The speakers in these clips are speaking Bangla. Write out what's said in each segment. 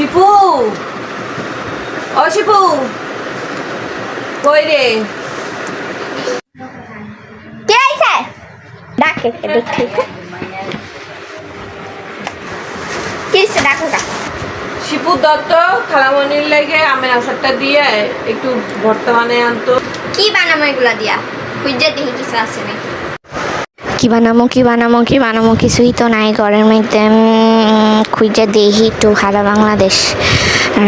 শিপু। ও শিপু। কই রে? কে আইছে? ডাকে কে দেখি কিসে ডাকো কা শিপু দত্ত খালামণির লেগে আমের আচারটা দিয়ে একটু বর্তমানে আনতো। কি বানামো এগুলা দিয়া? খুঁজে দেখি কিছু আছে নাকি। কি বানামো কি বানামো কি বানামো, কিছুই তো নাই ঘরের মধ্যে। খুঁজে দেখি একটু সারা বাংলাদেশ।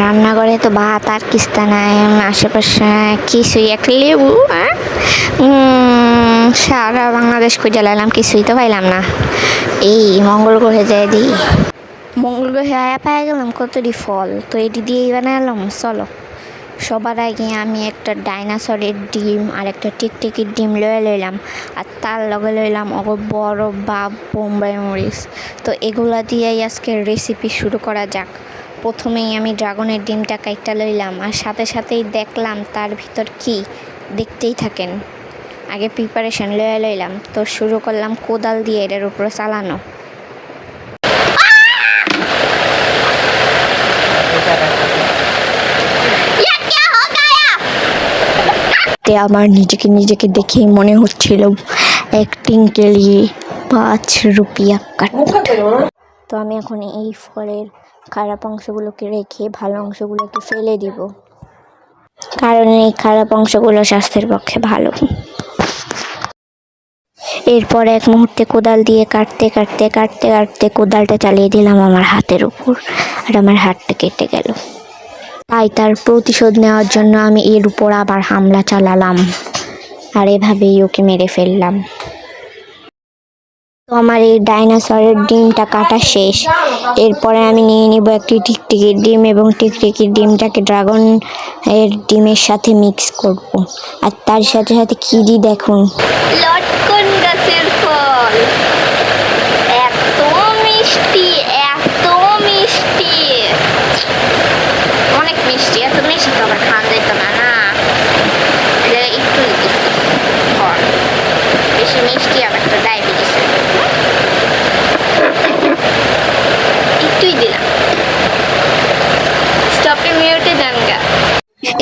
রান্নাঘরে তো ভাত আর কিস্তা নাই আশেপাশে কিছুই এক লেবু? সারা বাংলাদেশ খুঁজে লাইলাম, কিছুই তো পাইলাম না। এই মঙ্গল গ্রহে যাই দিই মঙ্গল গ্রহে আয়া পাই গেলাম কতটি ফল? তো এটি দিয়েই বানালাম, চলো। সবার আগে আমি একটা ডাইনাসরের ডিম আর একটা টিকটিকির ডিম লয়ে লইলাম। আর তার লগে লইলাম অগ বড় বা বোম্বাই মরিচ। তো এগুলা দিয়েই আজকের রেসিপি শুরু করা যাক। প্রথমেই আমি ড্রাগনের ডিমটা কাইটা লইলাম আর সাথে সাথেই দেখলাম তার ভিতর কি দেখতেই থাকেন। আগে প্রিপারেশন লয়ে লইলাম, তো শুরু করলাম কোদাল দিয়ে এটার উপরে চালানো। আমার নিজেকে নিজেকে দেখেই মনে হচ্ছিল অ্যাক্টিং কে লিয়ে পাঁচ রুপিয়া কাট তো আমি এখন এই ফলের খারাপ অংশগুলোকে রেখে ভালো অংশগুলোকে ফেলে দিব। কারণ এই খারাপ অংশগুলো স্বাস্থ্যের পক্ষে ভালো। এরপর এক মুহূর্তে কোদাল দিয়ে কাটতে কাটতে কাটতে কাটতে কোদালটা চালিয়ে দিলাম আমার হাতের উপর। আর আমার হাতটা কেটে গেল। তাই তার প্রতিশোধ নেওয়ার জন্য আমি এর উপর আবার হামলা চালালাম। আর এভাবেই ওকে মেরে ফেললাম। তো আমার এই ডাইনোসরের ডিমটা কাটা শেষ। এরপরে আমি নিয়ে নিব একটি টিকটিকির ডিম এবং টিকটিকির ডিমটাকে ড্রাগন এর ডিমের সাথে মিক্স করব। আর তার সাথে সাথে দিই দেখুন। লটকন গাছের ফল। এত মিষ্টি এত মিষ্টি অনেক মিষ্টি এত মিষ্টি তো আবার খাওয়া যেত না না এটা একটু দিতেছি ফল বেশি মিষ্টি আবার তো ডায়াবেটিস একটুই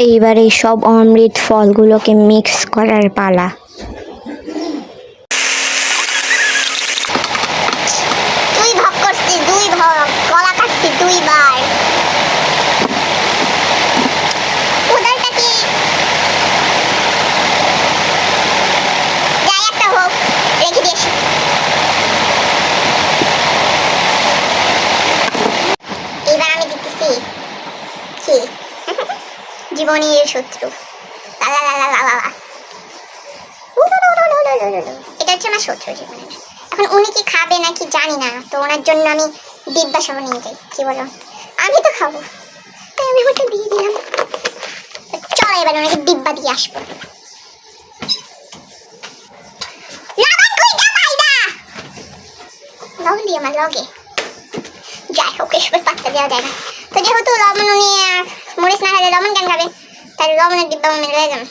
এইবার এই সব অমৃত ফলগুলোকে মিক্স করার পালা দুই ভাগ করছি দুই ভাগ কলা কাটছি দুইবার উদারটা কি যাই একটা হোক রেখে দিয়েছি এবার আমি দিতেছি কি জীবনের শত্রু। এটা হচ্ছে আমার শত্রু জীবনের এখন উনি কি খাবে নাকি জানি না তো ওনার জন্য আমি ডিব্বা সহ নিয়ে যাই কি বলো আমি তো খাব তাই আমি ওটা দিয়ে দিলাম চলো এবার ওনাকে ডিব্বা দিয়ে আসব লাগান কই গা পাইদা লবণ দিয়ে আমার লগে যাই হোক এসবের পাত্তা দেওয়া যায় না তো যেহেতু মরিচ না খেলে লবণ কেন খাবে? তাই লবণের ডিব্বা আমি লয়ে যান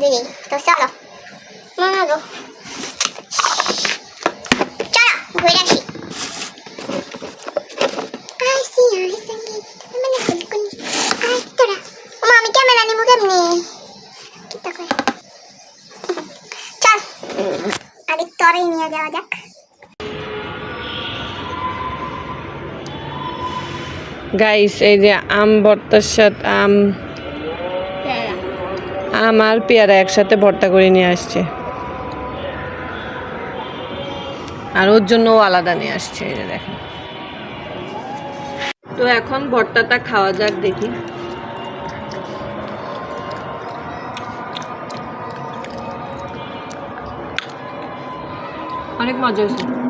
দিদি তো চলো। মনে গো। চলো, ঘুরে আসি। মানে তোরা। চল। আগে তরেই নিয়ে যাওয়া যাক। গাইস এই যে আম ভর্তার সাথে আম আম আর পেয়ারা একসাথে ভর্তা করে নিয়ে আসছে। আর ওর জন্য আলাদা নিয়ে আসছে, এই যে দেখেন। তো এখন ভর্তাটা খাওয়া যাক, দেখি। অনেক মজা হয়েছে।